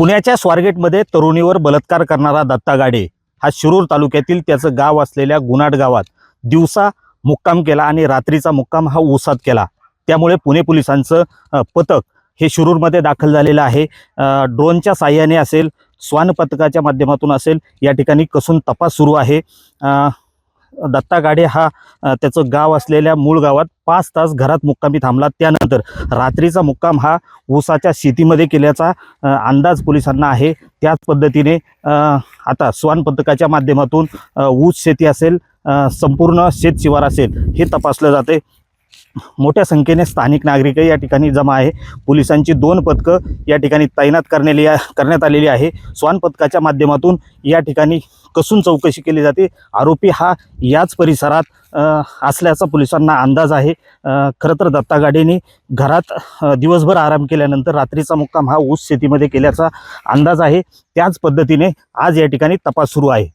पुण्याच्या स्वारगेटमध्ये तरुणीवर बलात्कार करणारा दत्ता गाडे हा शिरूर तालुक्यातील त्याचं गाव असलेल्या गुनाड गावात दिवसा मुक्काम केला आणि रात्रीचा मुक्काम हा ऊसात केला. त्यामुळे पुणे पोलिसांचं पथक हे शिरूरमध्ये दाखल झालेलं आहे. ड्रोनच्या साह्याने असेल श्वान पथकाच्या माध्यमातून असेल या ठिकाणी कसून तपास सुरू आहे. दत्ता गाडे हा त्याचं गाव असलेल्या मूळ गावात पाच तास घरात मुक्कामी थांबला. त्यानंतर रात्रीचा मुक्काम हा ऊसाच्या शेतीमध्ये केल्याचा अंदाज पोलिसांना आहे. त्याच पद्धतीने आता स्वान पथकाच्या माध्यमातून ऊस शेती असेल संपूर्ण शेत शिवार असेल हे तपासलं जाते मोठ्या संख्येने स्थानिक नागरिकही या ठिकाणी जमा आहे. पोलिसांची दोन पथकं या ठिकाणी तैनात करण्याली करण्यात आलेली आहे. स्वान पथकाच्या माध्यमातून या ठिकाणी कसून चौकशी केली जाते. आरोपी हा याच परिसरात असल्याचा पोलिसांना अंदाज आहे. खरं तर दत्ता गाडेने घरात दिवसभर आराम केल्यानंतर रात्रीचा मुक्काम हा ऊस शेतीमध्ये केल्याचा अंदाज आहे. त्याच पद्धतीने आज या ठिकाणी तपास सुरू आहे.